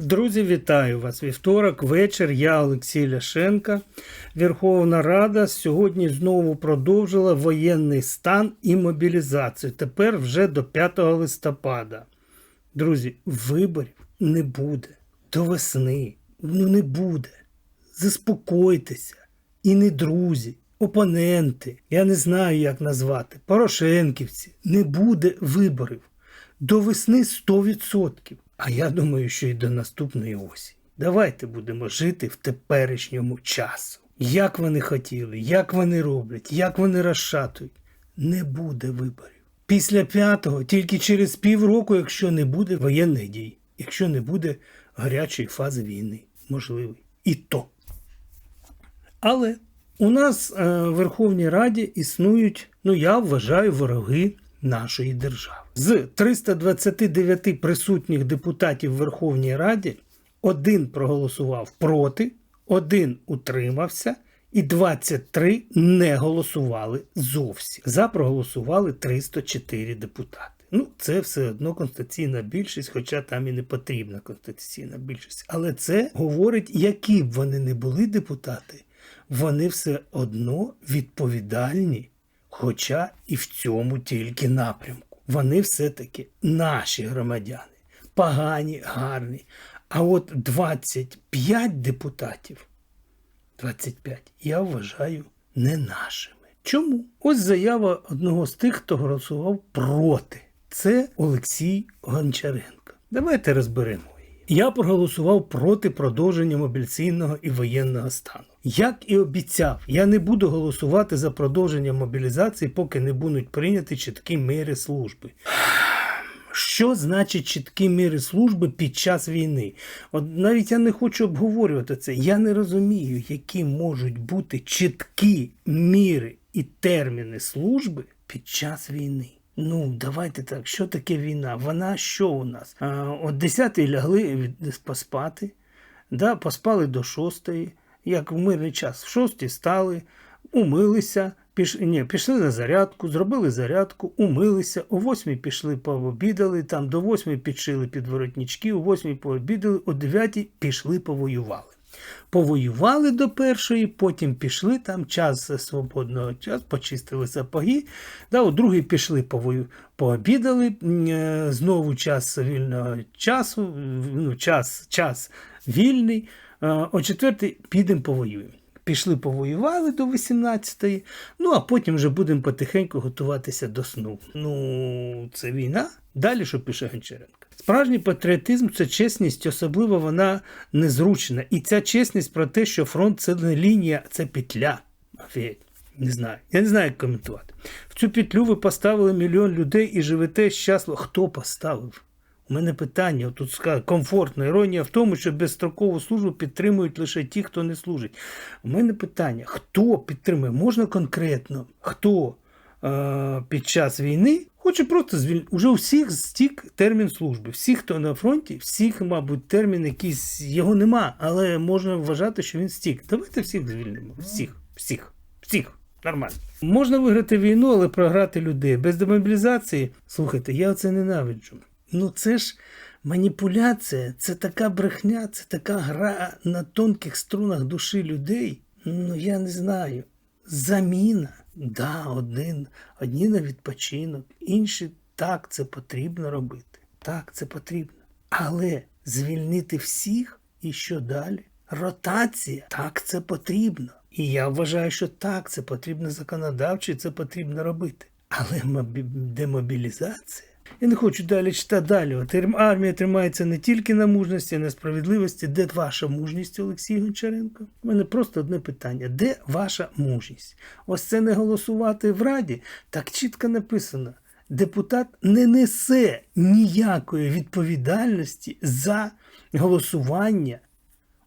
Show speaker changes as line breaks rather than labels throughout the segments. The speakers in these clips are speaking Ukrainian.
Друзі, вітаю вас! Вівторок, вечір. Я Олексій Ляшенка. Верховна Рада сьогодні знову продовжила воєнний стан і мобілізацію. Тепер вже до 5 листопада. Друзі, виборів не буде. До весни. Ну не буде. Заспокойтеся. І не друзі, опоненти. Я не знаю, як назвати. Порошенківці. Не буде виборів. До весни 100%. А я думаю, що і до наступної осені. Давайте будемо жити в теперішньому часу. Як вони хотіли, як вони роблять, як вони розшатують. Не буде виборів. Після п'ятого, тільки через півроку, якщо не буде воєнних дій, якщо не буде гарячої фази війни, можливий. І то. Але у нас е, в Верховній Раді існують, ну я вважаю, вороги нашої держави. З 329 присутніх депутатів Верховній Раді один проголосував проти, один утримався, і 23 не голосували зовсім. За проголосували 304 депутати. Ну, це все одно конституційна більшість, хоча там і не потрібна конституційна більшість. Але це говорить, які б вони не були депутати, вони все одно відповідальні, хоча і в цьому тільки напрямку. Вони все-таки наші громадяни, погані, гарні. А от 25 депутатів, 25, я вважаю не нашими. Чому? Ось заява одного з тих, хто голосував проти. Це Олексій Гончаренко. Давайте розберемо. Я проголосував проти продовження мобілізаційного і воєнного стану. Як і обіцяв, я не буду голосувати за продовження мобілізації, поки не будуть прийняті чіткі міри служби. Що значить чіткі міри служби під час війни? От навіть я не хочу обговорювати це. Я не розумію, які можуть бути чіткі міри і терміни служби під час війни. Ну, давайте так, що таке війна? Вона що у нас? От 10 лягли поспати, да, поспали до 6, як в мирний час. В 6 стали, умилися, піш... Ні, пішли на зарядку, зробили зарядку, умилися, о 8 пішли пообідали, там до 8 підшили підворотнички, о 8 пообідали, о 9 пішли повоювали. Повоювали до першої, потім пішли там час свободного часу, почистили сапоги. Да, у другий пішли повою, пообідали. е, Знову час вільного часу, ну, час, час вільний. Е, О четвертий підемо повоюємо. Пішли повоювали до 18-ї, ну а потім вже будемо потихеньку готуватися до сну. Ну, це війна. Далі що пише Гончаренко? Справжній патріотизм це чесність, особливо вона незручна. І ця чесність про те, що фронт це не лінія, це петля. Не знаю. Я не знаю, як коментувати. В цю петлю ви поставили мільйон людей і живете щасливо. Хто поставив? У мене питання, тут сказано, комфортна іронія в тому, що безстрокову службу підтримують лише ті, хто не служить. У мене питання: хто підтримує? Можна конкретно, хто е, під час війни хоче просто звільнити. Уже у всіх стік термін служби. Всі, хто на фронті, всіх, мабуть, термін якийсь його нема, але можна вважати, що він стік. Давайте всіх звільнимо. Всіх, всіх, всіх. Нормально. Можна виграти війну, але програти людей. Без демобілізації, слухайте, я це ненавиджу. Ну це ж маніпуляція, це така брехня, це така гра на тонких струнах душі людей. Ну я не знаю. Заміна. Да, один, одні на відпочинок, інші так це потрібно робити. Так, це потрібно. Але звільнити всіх і що далі? Ротація, так це потрібно. І я вважаю, що так, це потрібно законодавчо, це потрібно робити. Але демобілізація. Я не хочу далі читати далі. Армія тримається не тільки на мужності, а на справедливості. Де ваша мужність, Олексій Гончаренко? У мене просто одне питання: де ваша мужність? Ось це не голосувати в Раді. Так чітко написано. Депутат не несе ніякої відповідальності за голосування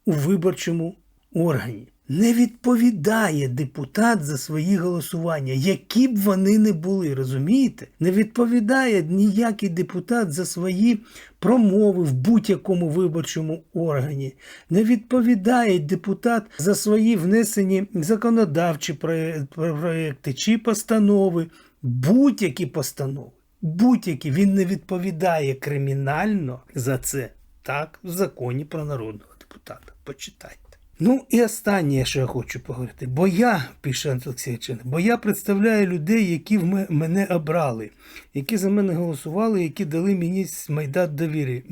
у виборчому органі. Не відповідає депутат за свої голосування, які б вони не були, розумієте? Не відповідає ніякий депутат за свої промови в будь-якому виборчому органі. Не відповідає депутат за свої внесені законодавчі проє- проєкти чи постанови, будь-які постанови. Будь-які він не відповідає кримінально за це. Так, в законі про народного депутата. Почитайте. Ну і останнє, що я хочу поговорити. Бо я, пише Олексій бо я представляю людей, які в мене обрали, які за мене голосували, які дали мені майдат довіри.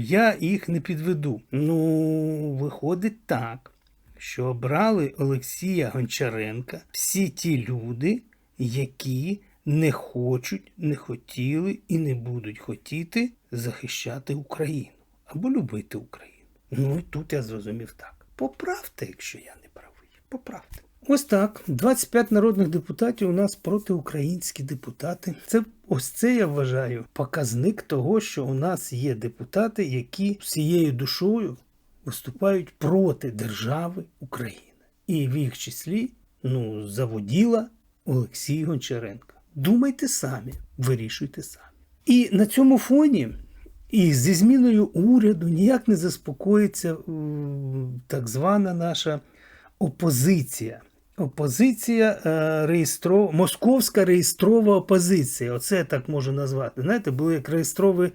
Я їх не підведу. Ну, виходить так, що обрали Олексія Гончаренка всі ті люди, які не хочуть, не хотіли і не будуть хотіти захищати Україну або любити Україну. Ну і тут я зрозумів так. Поправте, якщо я не правий. Поправте. Ось так. 25 народних депутатів у нас протиукраїнські депутати. Це ось це я вважаю показник того, що у нас є депутати, які всією душою виступають проти держави України. І в їх числі ну, заводіла Олексій Гончаренко. Думайте самі, вирішуйте самі. І на цьому фоні, і зі зміною уряду ніяк не заспокоїться так звана наша опозиція. Опозиція е, реєстров... московська реєстрова опозиція. Оце так можу назвати. Знаєте, були як реєстрові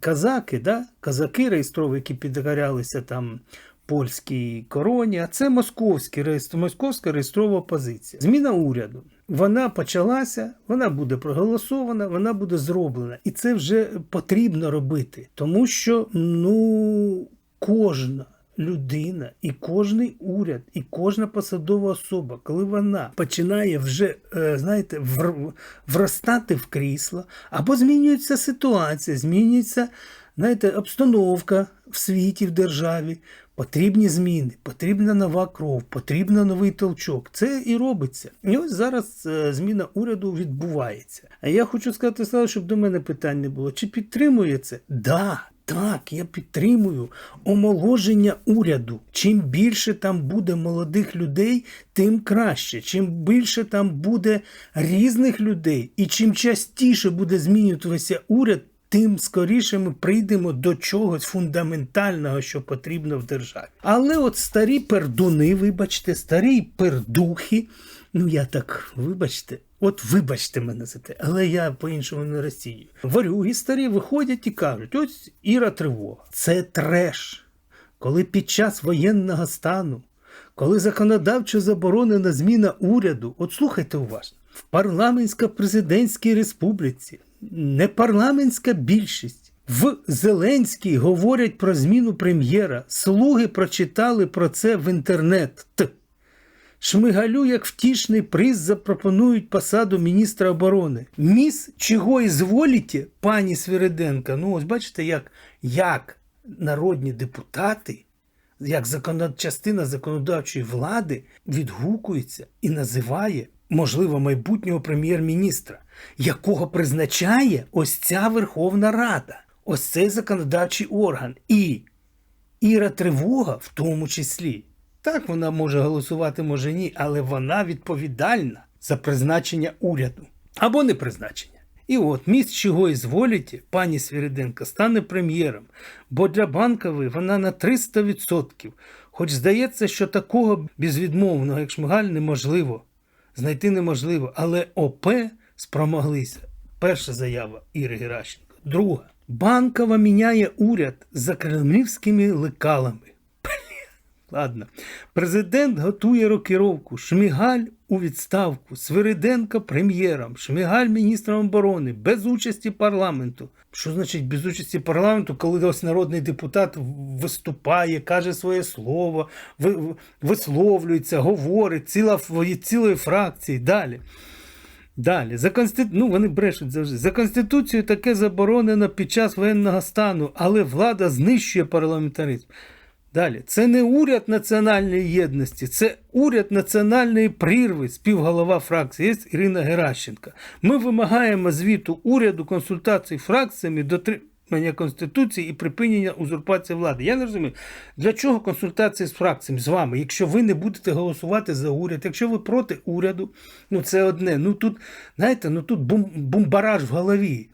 казаки, да? казаки реєстрові, які підгорялися там польській короні, а це московські, московська реєстрова опозиція. Зміна уряду. Вона почалася, вона буде проголосована, вона буде зроблена. І це вже потрібно робити, тому що ну кожна людина і кожний уряд, і кожна посадова особа, коли вона починає вже, е, знаєте, вр- вростати в крісло, або змінюється ситуація, змінюється, знаєте, обстановка в світі, в державі. Потрібні зміни, потрібна нова кров, потрібен новий толчок. Це і робиться. І ось зараз е, зміна уряду відбувається. А я хочу сказати, Слава, щоб до мене питань не було. Чи підтримує це? Да, так, я підтримую омоложення уряду. Чим більше там буде молодих людей, тим краще. Чим більше там буде різних людей, і чим частіше буде змінюватися уряд, тим скоріше ми прийдемо до чогось фундаментального, що потрібно в державі. Але от старі пердуни, вибачте, старі пердухи, ну я так, вибачте, от вибачте мене за те, але я по-іншому не розцінюю. Варюги старі виходять і кажуть: ось Іра тривога. Це треш. Коли під час воєнного стану, коли законодавчо заборонена зміна уряду, от слухайте уважно, в парламентсько-президентській республіці не парламентська більшість. В Зеленській говорять про зміну прем'єра. Слуги прочитали про це в інтернет. Шмигалю, як втішний приз, запропонують посаду міністра оборони. Міс, чого ізволіте, пані Свириденка? Ну, ось бачите, як, як народні депутати, як законод... частина законодавчої влади відгукується і називає, можливо, майбутнього прем'єр-міністра, якого призначає ось ця Верховна Рада, ось цей законодавчий орган. І Іра Тривога в тому числі. Так вона може голосувати, може ні, але вона відповідальна за призначення уряду або не призначення. І от міст чого і зволіте, пані Свіриденко стане прем'єром, бо для банкової вона на 300%. Хоч здається, що такого безвідмовного, як шмигаль, неможливо, знайти неможливо, але ОП спромоглися. Перша заява Іри Геращенко. Друга. Банкова міняє уряд за кремлівськими лекалами. Ладно. Президент готує рокіровку. Шмигаль у відставку. Свириденко прем'єром. Шмигаль міністром оборони. Без участі парламенту. Що значить без участі парламенту, коли ось народний депутат виступає, каже своє слово, висловлюється, говорить, ціла, цілої фракції. Далі. Далі, за конститу... ну вони брешуть завжди. За конституцією таке заборонено під час воєнного стану, але влада знищує парламентаризм. Далі, це не уряд національної єдності, це уряд національної прірви, співголова фракції Ірина Геращенка. Ми вимагаємо звіту уряду, консультацій фракціями, дотримання Конституції і припинення узурпації влади. Я не розумію, для чого консультації з фракціями з вами, якщо ви не будете голосувати за уряд, якщо ви проти уряду, ну це одне. Ну тут, знаєте, ну тут бум- бумбараж в голові.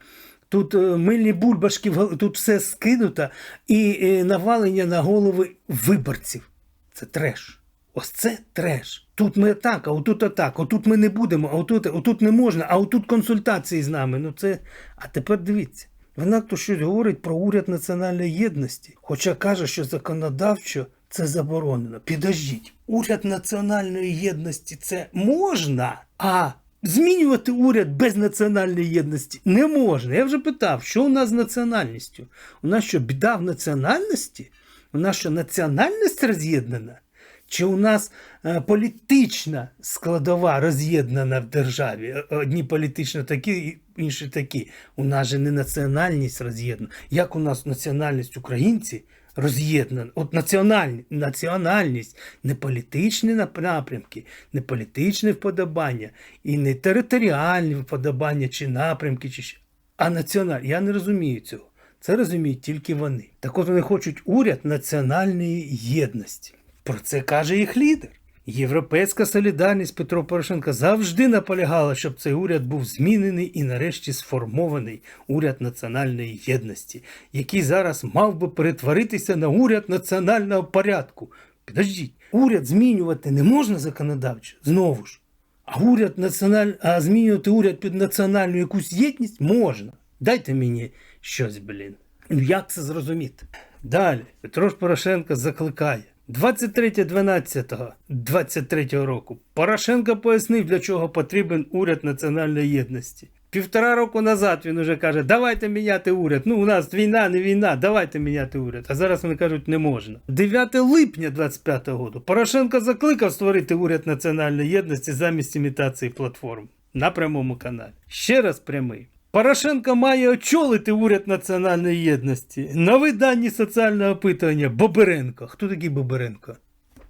Тут е, мильні бульбашки, тут все скинуто і е, навалення на голови виборців. Це треш. Ось це треш. Тут ми так, а отут отак, отут ми не будемо, а отут, отут не можна, а отут консультації з нами. Ну це. А тепер дивіться. Вона то щось говорить про уряд національної єдності, хоча каже, що законодавчо це заборонено. Підождіть, уряд національної єдності це можна, а змінювати уряд без національної єдності не можна. Я вже питав, що у нас з національністю? У нас що, біда в національності? У нас що національність роз'єднана? Чи у нас е, політична складова роз'єднана в державі? Е, Одні політично такі, інші такі. У нас же не національність роз'єднана. Як у нас національність українці роз'єднана? От національні, національність, не політичні напрямки, не політичне вподобання і не територіальні вподобання чи напрямки, чи а національні. Я не розумію цього. Це розуміють тільки вони. Так от вони хочуть уряд національної єдності. Про це каже їх лідер. Європейська солідарність Петро Порошенко завжди наполягала, щоб цей уряд був змінений і нарешті сформований уряд національної єдності, який зараз мав би перетворитися на уряд національного порядку. Підождіть, уряд змінювати не можна законодавчо, знову ж. А уряд національ... а змінювати уряд під національну якусь єдність можна. Дайте мені щось, блін. Ну як це зрозуміти? Далі Петро Порошенко закликає. 23.12.23 року Порошенко пояснив, для чого потрібен уряд національної єдності. Півтора року назад він уже каже: давайте міняти уряд. Ну, у нас війна, не війна, давайте міняти уряд. А зараз вони кажуть, не можна. 9 липня 25 року Порошенко закликав створити уряд національної єдності замість імітації платформ на прямому каналі. Ще раз прямий. Порошенко має очолити уряд національної єдності. Нові дані соціального опитування Боберенко. Хто такий Боберенко?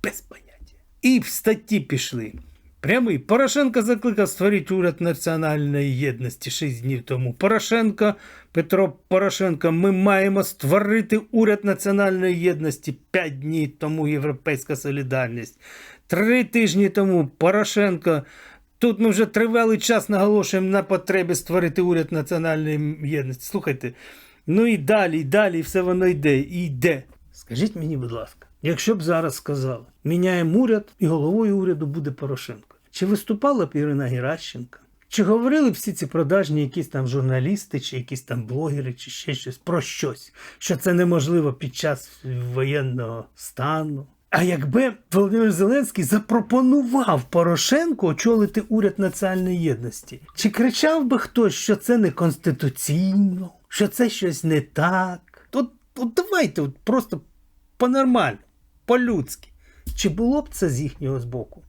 Без поняття. І в статті пішли. Прямий. Порошенко закликав створити уряд національної єдності 6 днів тому. Порошенко, Петро Порошенко, ми маємо створити уряд національної єдності 5 днів тому Європейська солідарність. Три тижні тому Порошенко. Тут ми вже тривалий час наголошуємо на потребі створити уряд національної єдності. Слухайте, ну і далі, і далі, і все воно йде, і йде. Скажіть мені, будь ласка, якщо б зараз сказали, міняємо уряд, і головою уряду буде Порошенко. Чи виступала б Ірина Геращенко? Чи говорили б всі ці продажні якісь там журналісти, чи якісь там блогери, чи ще щось про щось, що це неможливо під час воєнного стану? А якби Володимир Зеленський запропонував Порошенку очолити уряд національної єдності, чи кричав би хтось, що це не конституційно, що це щось не так? От, от давайте от просто по-нормально, по-людськи. Чи було б це з їхнього збоку?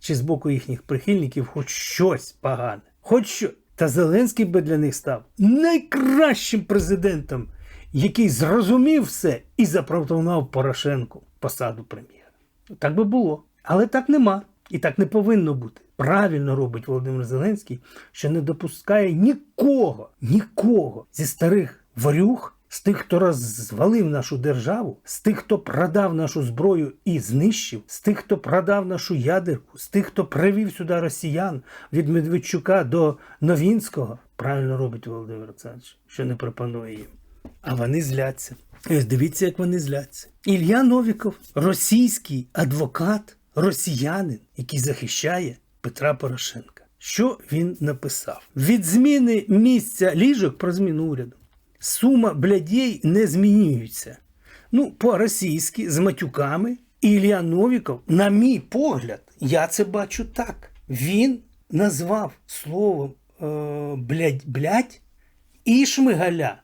Чи з боку їхніх прихильників хоч щось погане? Хоч що? Та Зеленський би для них став найкращим президентом, який зрозумів все і запропонував Порошенку посаду прем'єра. Так би було. Але так нема. І так не повинно бути. Правильно робить Володимир Зеленський, що не допускає нікого, нікого зі старих варюг, з тих, хто розвалив нашу державу, з тих, хто продав нашу зброю і знищив, з тих, хто продав нашу ядерку, з тих, хто привів сюди росіян від Медведчука до Новінського. Правильно робить Володимир Олександрович, що не пропонує їм. А вони зляться. Ось дивіться, як вони зляться. Ілля Новіков, російський адвокат, росіянин, який захищає Петра Порошенка. Що він написав? Від зміни місця ліжок про зміну уряду. Сума блядей не змінюється. Ну, по-російськи, з матюками. Ілля Новіков, на мій погляд, я це бачу так. Він назвав словом е, блядь, блядь і Шмигаля,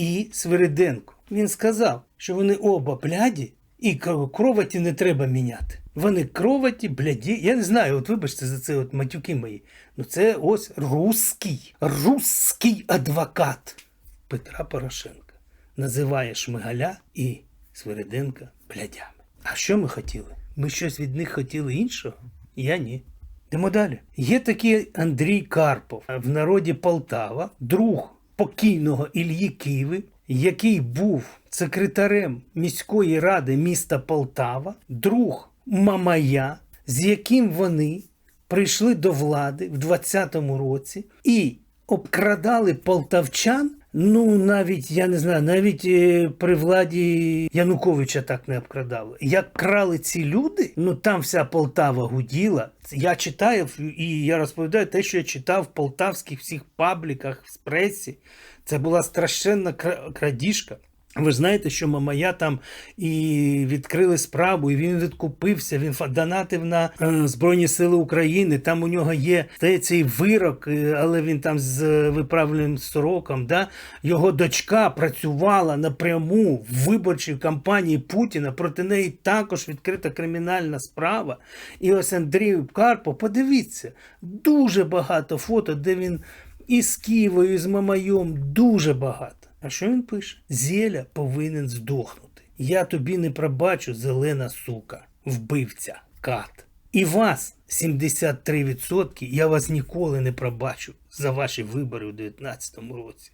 і Свириденко. Він сказав, що вони оба бляді, і кроваті не треба міняти. Вони кроваті, бляді. Я не знаю, от вибачте за це от матюки мої. Ну це ось русський, русський адвокат Петра Порошенка. Називає Шмигаля і Свириденка блядями. А що ми хотіли? Ми щось від них хотіли іншого? Я ні. Йдемо далі. Є такий Андрій Карпов в народі Полтава, друг покійного Ільї Киви, який був секретарем міської ради міста Полтава, друг Мамая, з яким вони прийшли до влади в 20-му році і обкрадали полтавчан Ну, навіть я не знаю, навіть е, при владі Януковича так не обкрадали. Як крали ці люди, ну там вся Полтава гуділа. Я читаю і я розповідаю те, що я читав в полтавських всіх пабліках, в пресі. Це була страшенна кра- крадіжка. Ви знаєте, що Мамая там і відкрили справу, і він відкупився. Він донатив на е, Збройні Сили України. Там у нього є цей вирок, е, але він там з виправленим сроком. Да? Його дочка працювала напряму в виборчій кампанії Путіна. Проти неї також відкрита кримінальна справа. І ось Андрій Карпов, подивіться, дуже багато фото, де він і з Києвою, і з Мамайом, дуже багато. А що він пише? Зєля повинен здохнути. Я тобі не пробачу, зелена сука, вбивця, кат. І вас, 73%, я вас ніколи не пробачу за ваші вибори у 2019 році.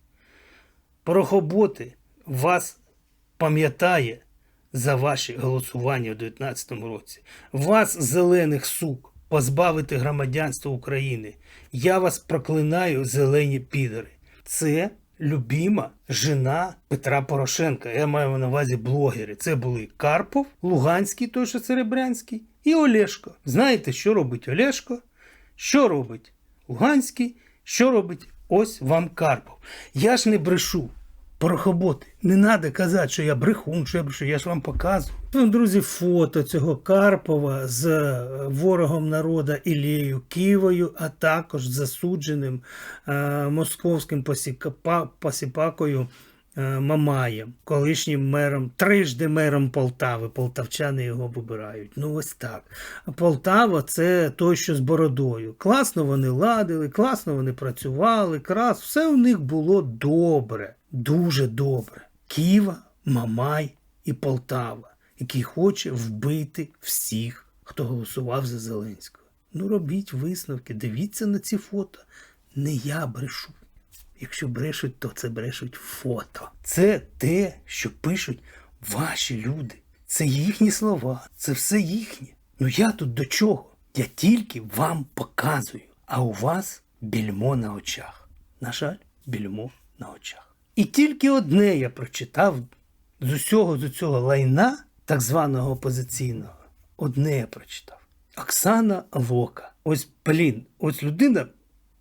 Порохоботи вас пам'ятає за ваші голосування у 2019 році. Вас, зелених сук, позбавити громадянства України. Я вас проклинаю, зелені підери. Це любима жена Петра Порошенка. Я маю на увазі блогери. Це були Карпов, Луганський, той що Серебрянський, і Олешко. Знаєте, що робить Олешко? Що робить Луганський? Що робить ось вам Карпов? Я ж не брешу. Порохоботи, не треба казати, що я брехун, що я брешу, я ж вам показую. Ну, друзі, фото цього Карпова з е, ворогом народа Ілією Ківою, а також засудженим е, московським посіпакою Мамаєм, колишнім мером, трижди мером Полтави. Полтавчани його вибирають. Ну ось так. Полтава це той, що з бородою. Класно вони ладили, класно вони працювали, крас, все у них було добре, дуже добре. Ківа, Мамай і Полтава, який хоче вбити всіх, хто голосував за Зеленського. Ну робіть висновки, дивіться на ці фото. Не я брешу. Якщо брешуть, то це брешуть фото. Це те, що пишуть ваші люди. Це їхні слова, це все їхнє. Ну я тут до чого? Я тільки вам показую, а у вас більмо на очах. На жаль, більмо на очах. І тільки одне я прочитав з усього з цього лайна, так званого опозиційного. Одне я прочитав. Оксана Лока. Ось, блін, ось людина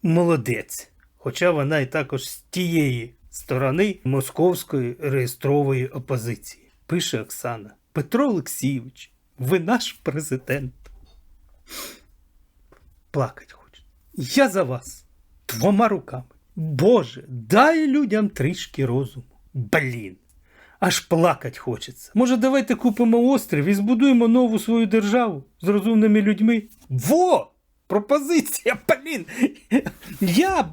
молодець. Хоча вона і також з тієї сторони московської реєстрової опозиції. Пише Оксана. Петро Олексійович, ви наш президент. Плакать хоче. Я за вас двома руками. Боже, дай людям трішки розуму. Блін. Аж плакать хочеться. Може, давайте купимо острів і збудуємо нову свою державу з розумними людьми. Во! Пропозиція, блін! Я,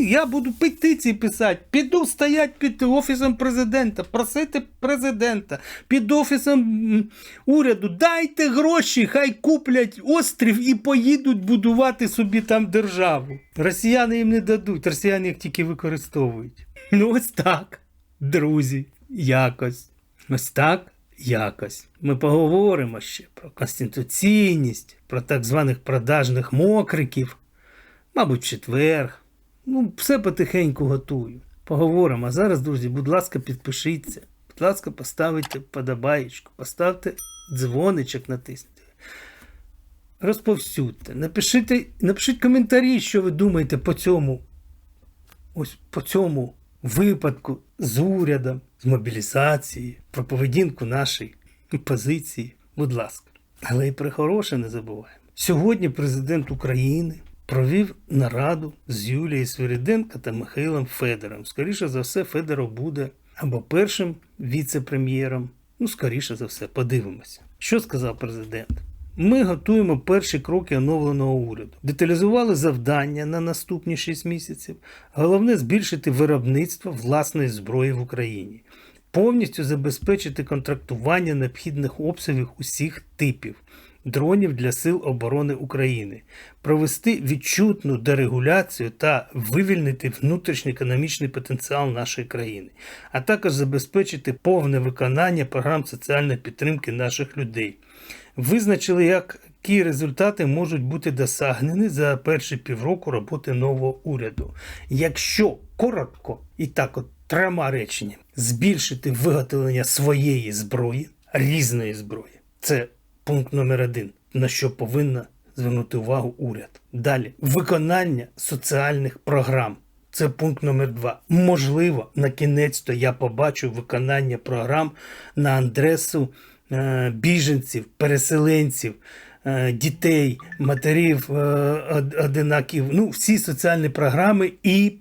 я буду петиції писати, піду стоять під офісом президента, просити президента, під офісом уряду, дайте гроші, хай куплять острів і поїдуть будувати собі там державу. Росіяни їм не дадуть, росіяни їх тільки використовують. Ну ось так, друзі, якось. Ось так якось. Ми поговоримо ще про конституційність, про так званих продажних мокриків. Мабуть, четвер. Ну, все потихеньку готую. Поговоримо. А зараз, друзі, будь ласка, підпишіться. Будь ласка, поставте подобаєчку, поставте дзвоничок натисніть. Розповсюдьте. Напишіть, напишіть коментарі, що ви думаєте по цьому. Ось по цьому випадку з урядом, з мобілізації, про поведінку нашої позиції. Будь ласка. Але і про хороше не забуваємо. Сьогодні президент України провів нараду з Юлією Свириденко та Михайлом Федором. Скоріше за все, Федоров буде або першим віце-прем'єром. Ну, скоріше за все, подивимося. Що сказав президент? Ми готуємо перші кроки оновленого уряду. Деталізували завдання на наступні 6 місяців. Головне збільшити виробництво власної зброї в Україні, повністю забезпечити контрактування необхідних обсягів усіх типів дронів для Сил оборони України, провести відчутну дерегуляцію та вивільнити внутрішньоекономічний потенціал нашої країни, а також забезпечити повне виконання програм соціальної підтримки наших людей. Визначили, які результати можуть бути досягнені за перші півроку роботи нового уряду. Якщо коротко і так от трьома реченнями: збільшити виготовлення своєї зброї, різної зброї. Це пункт номер один, на що повинна звернути увагу уряд. Далі виконання соціальних програм. Це пункт номер два. Можливо, на кінець то я побачу виконання програм на адресу е, біженців, переселенців, е, дітей, матерів, е, одинаків. Ну, всі соціальні програми і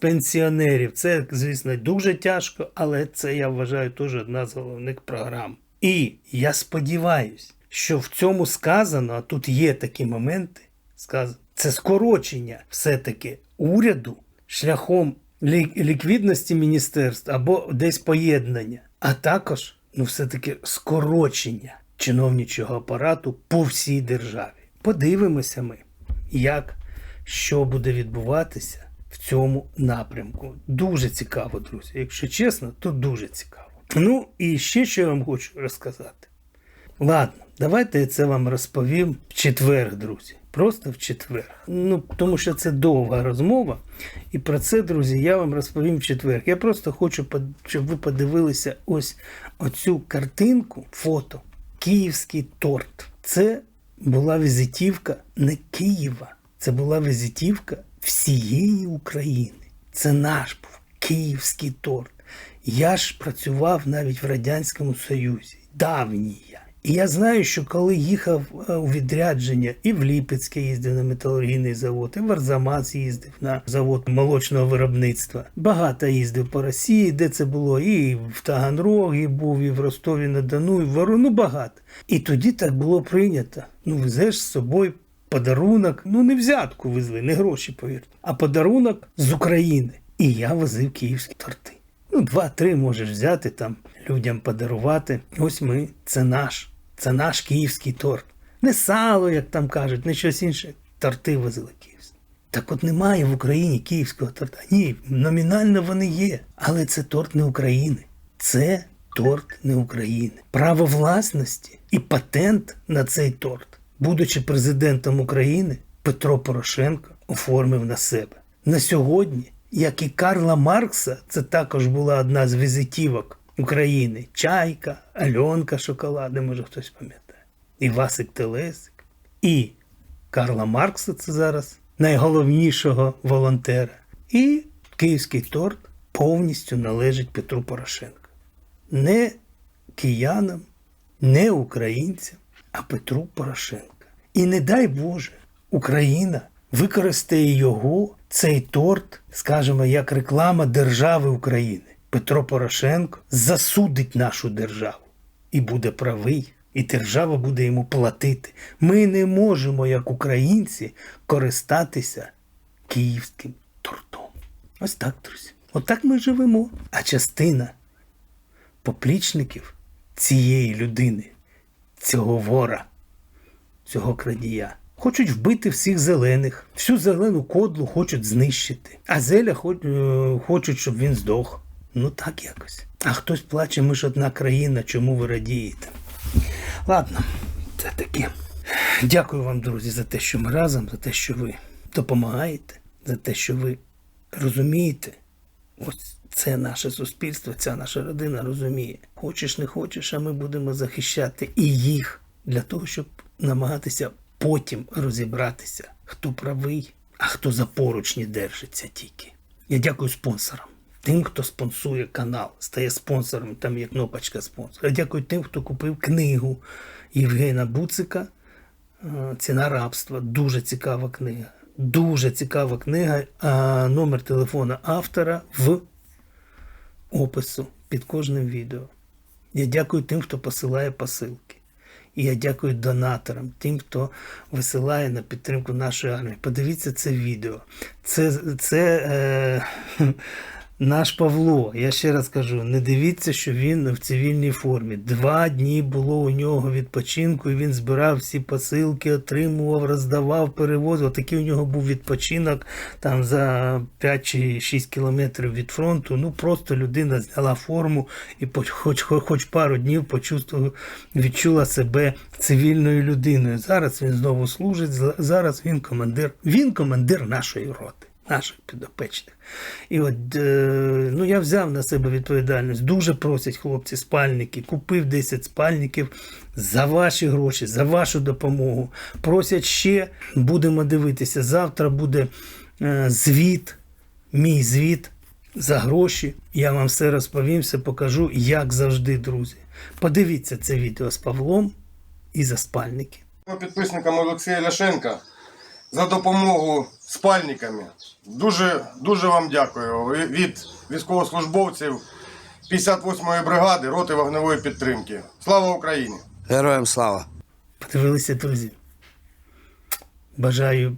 пенсіонерів. Це, звісно, дуже тяжко, але це я вважаю теж одна з головних програм. І я сподіваюся, що в цьому сказано, а тут є такі моменти, сказано, це скорочення все-таки уряду шляхом ліквідності міністерств або десь поєднання, а також ну, все-таки скорочення чиновничого апарату по всій державі. Подивимося ми, як що буде відбуватися в цьому напрямку. Дуже цікаво, друзі. Якщо чесно, то дуже цікаво. Ну і ще що я вам хочу розказати. Ладно, давайте я це вам розповім в четвер, друзі. Просто в четвер. Ну, тому що це довга розмова. І про це, друзі, я вам розповім в четвер. Я просто хочу, щоб ви подивилися ось оцю картинку, фото. Київський торт. Це була візитівка не Києва, це була візитівка всієї України. Це наш був київський торт. Я ж працював навіть в Радянському Союзі. Давній я. І я знаю, що коли їхав е, у відрядження, і в Ліпецьке їздив на металургійний завод, і в Арзамас їздив на завод молочного виробництва. Багато їздив по Росії, де це було, і в Таганрогі був, і в Ростові на Дону, і в Вору, ну багато. І тоді так було прийнято. Ну, везеш з собою подарунок, ну не взятку везли, не гроші, повірте, а подарунок з України. І я возив київські торти. Ну, два-три можеш взяти там, людям подарувати. Ось ми, це наш, це наш київський торт. Не сало, як там кажуть, не щось інше. Торти возили київські. Так от немає в Україні київського торта. Ні, номінально вони є, але це торт не України. Це торт не України. Право власності і патент на цей торт, будучи президентом України, Петро Порошенко оформив на себе. На сьогодні, як і Карла Маркса, це також була одна з візитівок України. Чайка, Альонка Шоколади, може хтось пам'ятає, і Васик Телесик. І Карла Маркса це зараз найголовнішого волонтера. І київський торт повністю належить Петру Порошенку. Не киянам, не українцям, а Петру Порошенка. І не дай Боже, Україна використає його, цей торт, скажімо, як реклама держави України. Петро Порошенко засудить нашу державу і буде правий, і держава буде йому платити. Ми не можемо, як українці, користатися київським тортом. Ось так, друзі. Отак ми живемо. А частина поплічників цієї людини, цього вора, цього крадія. Хочуть вбити всіх зелених, всю зелену кодлу хочуть знищити. А зеля е, хочуть, щоб він здох. Ну так якось. А хтось плаче, ми ж одна країна, чому ви радієте? Ладно, це таке. Дякую вам, друзі, за те, що ми разом, за те, що ви допомагаєте, за те, що ви розумієте. Ось це наше суспільство, ця наша родина розуміє. Хочеш, не хочеш, а ми будемо захищати і їх для того, щоб намагатися потім розібратися, хто правий, а хто за поручні держиться тільки. Я дякую спонсорам. Тим, хто спонсує канал, стає спонсором, там є кнопочка спонсор. Я дякую тим, хто купив книгу Євгена Буцика Е, Ціна рабства. Дуже цікава книга. Дуже цікава книга. А номер телефона автора в опису під кожним відео. Я дякую тим, хто посилає посилки. І я дякую донаторам, тим, хто висилає на підтримку нашої армії. Подивіться це відео. Це, це е, наш Павло. Я ще раз кажу: не дивіться, що він в цивільній формі. Два дні було у нього відпочинку, і він збирав всі посилки, отримував, роздавав, перевозив. Такий у нього був відпочинок там за 5 чи 6 кілометрів від фронту. Ну просто людина зняла форму і хоч, хоч, хоч пару днів почувствувала, відчула себе цивільною людиною. Зараз він знову служить, зараз він командир, він командир нашої роти. Наших підопечних. І от е, ну, я взяв на себе відповідальність. Дуже просять хлопці спальники. Купив 10 спальників за ваші гроші, за вашу допомогу. Просять ще, будемо дивитися. Завтра буде е, звіт, мій звіт за гроші. Я вам все розповім, все покажу, як завжди, друзі. Подивіться це відео з Павлом і за спальники.
підписникам Олексія Ляшенка за допомогу спальниками. Дуже, дуже вам дякую від військовослужбовців 58-ї бригади роти вогневої підтримки. Слава Україні!
Героям слава!
Подивилися, друзі. Бажаю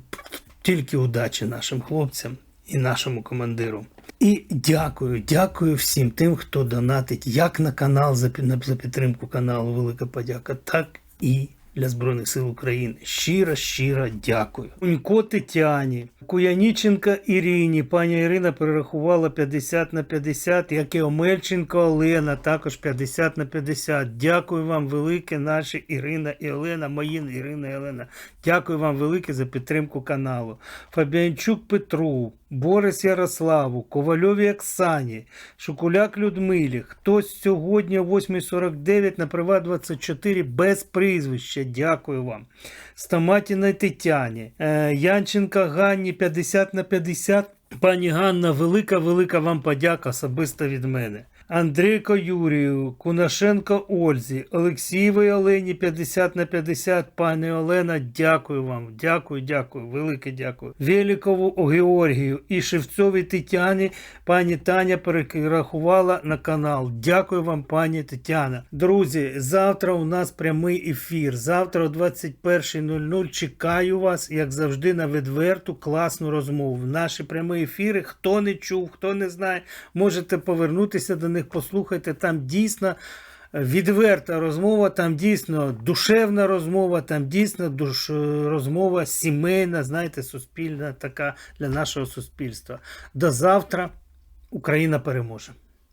тільки удачі нашим хлопцям і нашому командиру. І дякую, дякую всім тим, хто донатить як на канал за, пі- за підтримку каналу Велика Подяка, так і для Збройних сил України. Щиро, щиро дякую. Унько Тетяні, Куяніченка Ірині. Пані Ірина перерахувала 50 на 50, як і Омельченко Олена, також 50 на 50. Дякую вам велике, наші Ірина і Олена, мої Ірина і Олена. Дякую вам велике за підтримку каналу. Фабіанчук Петру, Борис Ярославу, Ковальові Оксані, Шукуляк Людмилі. Хтось сьогодні о 8.49 на Приват 24 без прізвища. Дякую вам. Стаматіна Тетяні, е, Янченка Ганні 50 на 50. Пані Ганна, велика, велика вам подяка особисто від мене. Андрійко Юрію, Кунашенко Ользі, Олексієвій Олені 50 на 50. Пані Олена, дякую вам. Дякую, дякую, велике дякую. Великову Георгію і Шевцовій Тетяні пані Таня перерахувала на канал. Дякую вам, пані Тетяна. Друзі, завтра у нас прямий ефір. Завтра о 21.00 чекаю вас, як завжди, на відверту класну розмову. Наші прямі ефіри. Хто не чув, хто не знає, можете повернутися до них, послухайте. Там дійсно відверта розмова, там дійсно душевна розмова, там дійсно душ... розмова сімейна, знаєте, суспільна така для нашого суспільства. До завтра Україна переможе.